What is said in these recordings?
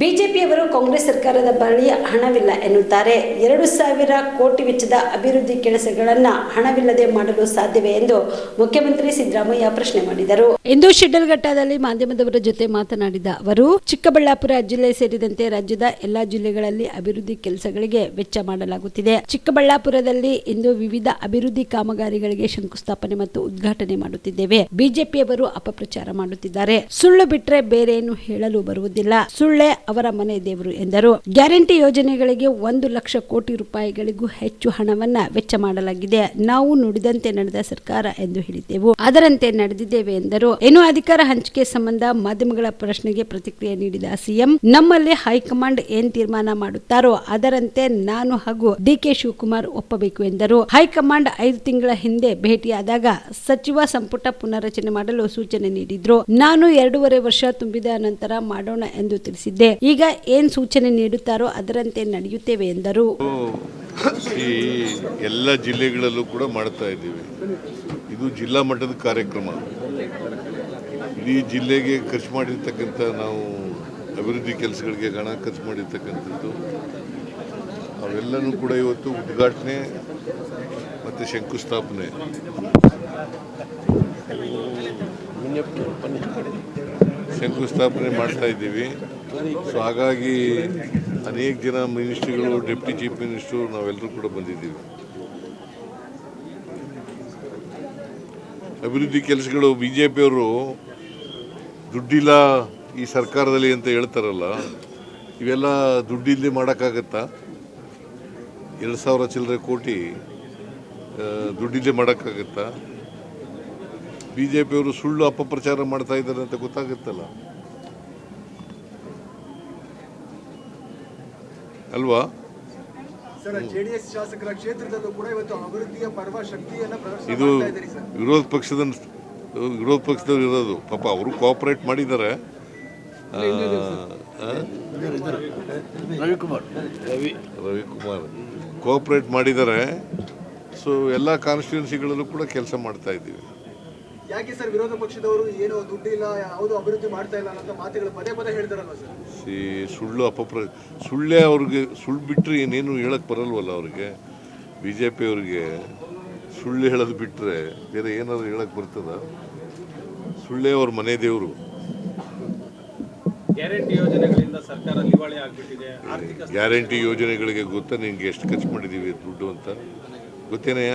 ಬಿಜೆಪಿಯವರು ಕಾಂಗ್ರೆಸ್ ಸರ್ಕಾರದ ಬಳಿ ಹಣವಿಲ್ಲ ಎನ್ನುತ್ತಾರೆ. ಎರಡು ಸಾವಿರ ಕೋಟಿ ವೆಚ್ಚದ ಅಭಿವೃದ್ಧಿ ಕೆಲಸಗಳನ್ನ ಹಣವಿಲ್ಲದೆ ಮಾಡಲು ಸಾಧ್ಯವೇ ಎಂದು ಮುಖ್ಯಮಂತ್ರಿ ಸಿದ್ದರಾಮಯ್ಯ ಪ್ರಶ್ನೆ ಮಾಡಿದರು. ಇಂದು ಶಿಡ್ಡಲ್ಘಟ್ಟದಲ್ಲಿ ಮಾಧ್ಯಮದವರ ಜೊತೆ ಮಾತನಾಡಿದ ಅವರು, ಚಿಕ್ಕಬಳ್ಳಾಪುರ ಜಿಲ್ಲೆ ಸೇರಿದಂತೆ ರಾಜ್ಯದ ಎಲ್ಲಾ ಜಿಲ್ಲೆಗಳಲ್ಲಿ ಅಭಿವೃದ್ಧಿ ಕೆಲಸಗಳಿಗೆ ವೆಚ್ಚ ಮಾಡಲಾಗುತ್ತಿದೆ. ಚಿಕ್ಕಬಳ್ಳಾಪುರದಲ್ಲಿ ಇಂದು ವಿವಿಧ ಅಭಿವೃದ್ಧಿ ಕಾಮಗಾರಿಗಳಿಗೆ ಶಂಕುಸ್ಥಾಪನೆ ಮತ್ತು ಉದ್ಘಾಟನೆ ಮಾಡುತ್ತಿದ್ದೇವೆ. ಬಿಜೆಪಿಯವರು ಅಪಪ್ರಚಾರ ಮಾಡುತ್ತಿದ್ದಾರೆ. ಸುಳ್ಳು ಬಿಟ್ಟರೆ ಬೇರೆ ಏನು ಹೇಳಲು ಬರುವುದಿಲ್ಲ. ಸುಳ್ಳೆ ಅವರ ಮನೆ ದೇವರು ಎಂದರು. ಗ್ಯಾರಂಟಿ ಯೋಜನೆಗಳಿಗೆ ಒಂದು ಲಕ್ಷ ಕೋಟಿ ರೂಪಾಯಿಗಳಿಗೂ ಹೆಚ್ಚು ಹಣವನ್ನ ವೆಚ್ಚ ಮಾಡಲಾಗಿದೆ. ನಾವು ನುಡಿದಂತೆ ನಡೆದ ಸರ್ಕಾರ ಎಂದು ಹೇಳಿದ್ದೆವು. ಅದರಂತೆ ನಡೆದಿದ್ದೇವೆ ಎಂದರು. ಇನ್ನು ಅಧಿಕಾರ ಹಂಚಿಕೆ ಸಂಬಂಧ ಮಾಧ್ಯಮಗಳ ಪ್ರಶ್ನೆಗೆ ಪ್ರತಿಕ್ರಿಯೆ ನೀಡಿದ ಸಿಎಂ, ನಮ್ಮಲ್ಲಿ ಹೈಕಮಾಂಡ್ ಏನ್ ತೀರ್ಮಾನ ಮಾಡುತ್ತಾರೋ ಅದರಂತೆ ನಾನು ಹಾಗೂ ಡಿಕೆ ಶಿವಕುಮಾರ್ ಒಪ್ಪಬೇಕು ಎಂದರು. ಹೈಕಮಾಂಡ್ ಐದು ತಿಂಗಳ ಹಿಂದೆ ಭೇಟಿಯಾದಾಗ ಸಚಿವ ಸಂಪುಟ ಪುನರಚನೆ ಮಾಡಲು ಸೂಚನೆ ನೀಡಿದ್ರು. ನಾನು ಎರಡೂವರೆ ವರ್ಷ ತುಂಬಿದ ನಂತರ ಮಾಡೋಣ ಎಂದು ತಿಳಿಸಿದ್ದೆ. ಈಗ ಏನ್ ಸೂಚನೆ ನೀಡುತ್ತಾರೋ ಅದರಂತೆ ನಡೆಯುತ್ತೇವೆ ಎಂದರು. ಈ ಎಲ್ಲ ಜಿಲ್ಲೆಗಳಲ್ಲೂ ಕೂಡ ಮಾಡ್ತಾ ಇದ್ದೀವಿ. ಇದು ಜಿಲ್ಲಾ ಮಟ್ಟದ ಕಾರ್ಯಕ್ರಮ. ಇಡೀ ಜಿಲ್ಲೆಗೆ ಖರ್ಚು ಮಾಡಿರ್ತಕ್ಕಂಥ ನಾವು ಅಭಿವೃದ್ಧಿ ಕೆಲಸಗಳಿಗೆ ಹಣ ಖರ್ಚು ಮಾಡಿರ್ತಕ್ಕಂಥದ್ದು. ಅವೆಲ್ಲನೂ ಕೂಡ ಇವತ್ತು ಉದ್ಘಾಟನೆ ಮತ್ತು ಶಂಕುಸ್ಥಾಪನೆ. ಶಂಕುಸ್ಥಾಪನೆ ಮಾಡ್ತಾ ಇದ್ದೀವಿ. ಸೊ ಹಾಗಾಗಿ ಅನೇಕ ಜನ ಮಿನಿಸ್ಟ್ರಿಗಳು, ಡೆಪ್ಟಿ ಚೀಫ್ ಮಿನಿಸ್ಟ್ರು ನಾವೆಲ್ಲರೂ ಕೂಡ ಬಂದಿದ್ದೀವಿ. ಅಭಿವೃದ್ಧಿ ಕೆಲಸಗಳು ಬಿ ಜೆ ಪಿಯವರು ದುಡ್ಡಿಲ್ಲ ಈ ಸರ್ಕಾರದಲ್ಲಿ ಅಂತ ಹೇಳ್ತಾರಲ್ಲ, ಇವೆಲ್ಲ ದುಡ್ಡಿಲ್ಲದೆ ಮಾಡೋಕ್ಕಾಗತ್ತಾ? ಎರಡು ಸಾವಿರ ಚಿಲ್ಲರೆ ಕೋಟಿ ದುಡ್ಡಿಲ್ಲದೆ ಮಾಡೋಕ್ಕಾಗತ್ತಾ? ಬಿ ಜೆ ಪಿಯವರು ಸುಳ್ಳು ಅಪಪ್ರಚಾರ ಮಾಡ್ತಾ ಇದ್ದಾರೆ ಅಂತ ಗೊತ್ತಾಗುತ್ತಲ್ಲ ಅಲ್ವಾ ಸರ್ ಜೆಡಿಎಸ್ ಶಾಸಕರ ಕ್ಷೇತ್ರದಲ್ಲೂ ಕೂಡ ಇವತ್ತು ಅಭಿವೃದ್ಧಿಯ ಪರ್ವ ಶಕ್ತಿಯನ್ನ ಪ್ರದರ್ಶನ ಇದು ಮಾಡ್ತಾ ಇದ್ದೀರಿ ಸರ್. ವಿರೋಧ ಪಕ್ಷದ ವಿರೋಧ ಪಕ್ಷದವ್ರು ಇರೋದು. ಪಾಪ ಅವರು ಕೋಆಪರೇಟ್ ಮಾಡಿದ್ದಾರೆ? ರವಿಕುಮಾರ್. ರವಿ ರವಿಕುಮಾರ್. ಕೋಆಪರೇಟ್ ಮಾಡಿದ್ದಾರೆ. ಸೊ ಎಲ್ಲ ಕಾನ್ಸ್ಟಿಟ್ಯೂನ್ಸಿಗಳಲ್ಲೂ ಕೂಡ ಕೆಲಸ ಮಾಡ್ತಾ ಇದ್ದೀವಿ. ಯಾಕೆ ಸರ್ ವಿರೋಧ ಪಕ್ಷದವರು ಏನು ದುಡ್ಡಿಲ್ಲ ಯಾವುದು ಅಭಿವೃದ್ಧಿ ಮಾಡ್ತಾ ಇಲ್ಲ ಅನ್ನೋ ಮಾತುಗಳು ಪದೇ ಪದೇ ಹೇಳ್ತಾರಲ್ವಾ ಸರ್? ಸಿ ಸುಳ್ಳು ಅಪಪ್ರ ಸುಳ್ಳೇ ಅವ್ರಿಗೆ ಸುಳ್ಳು ಬಿಟ್ಟರೆ ಏನೇನು ಹೇಳಕ್ಕೆ ಬರಲ್ವಲ್ಲ ಅವ್ರಿಗೆ? ಬಿ ಜೆ ಪಿ ಅವ್ರಿಗೆ ಸುಳ್ಳು ಹೇಳೋದು ಬಿಟ್ಟರೆ ಬೇರೆ ಏನಾದ್ರು ಹೇಳಕ್ಕೆ ಬರ್ತದ? ಸುಳ್ಳೇ ಅವ್ರ ಮನೆ ದೇವರು. ಗ್ಯಾರಂಟಿ ಯೋಜನೆಗಳಿಂದ ಸರ್ಕಾರ ದಿವಾಳಿ ಆಗ್ಬಿಟ್ಟಿದೆ. ಆರ್ಥಿಕ ಗ್ಯಾರಂಟಿ ಯೋಜನೆಗಳಿಗೆ ಗೊತ್ತಾ ನಿನ್ಗೆ ಎಷ್ಟು ಖರ್ಚು ಮಾಡಿದ್ದೀವಿ ದುಡ್ಡು ಅಂತ? ಗೊತ್ತೇನಯ್ಯ?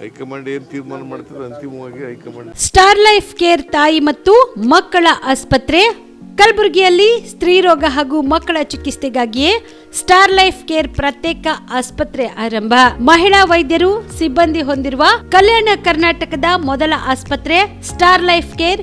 ಹೈಕಮಾಂಡ್ ಏನು ತೀರ್ಮಾನ ಅಂತಿಮವಾಗಿ ಹೈಕಮಾಂಡ್. ಸ್ಟಾರ್ ಲೈಫ್ ಕೇರ್ ತಾಯಿ ಮತ್ತು ಮಕ್ಕಳ ಆಸ್ಪತ್ರೆ, ಕಲಬುರಗಿಯಲ್ಲಿ ಸ್ತ್ರೀರೋಗ ಹಾಗೂ ಮಕ್ಕಳ ಚಿಕಿತ್ಸೆಗಾಗಿಯೇ ಸ್ಟಾರ್ ಲೈಫ್ ಕೇರ್ ಪ್ರತ್ಯೇಕ ಆಸ್ಪತ್ರೆ ಆರಂಭ. ಮಹಿಳಾ ವೈದ್ಯರು ಸಿಬ್ಬಂದಿ ಹೊಂದಿರುವ ಕಲ್ಯಾಣ ಕರ್ನಾಟಕದ ಮೊದಲ ಆಸ್ಪತ್ರೆ ಸ್ಟಾರ್ ಲೈಫ್ ಕೇರ್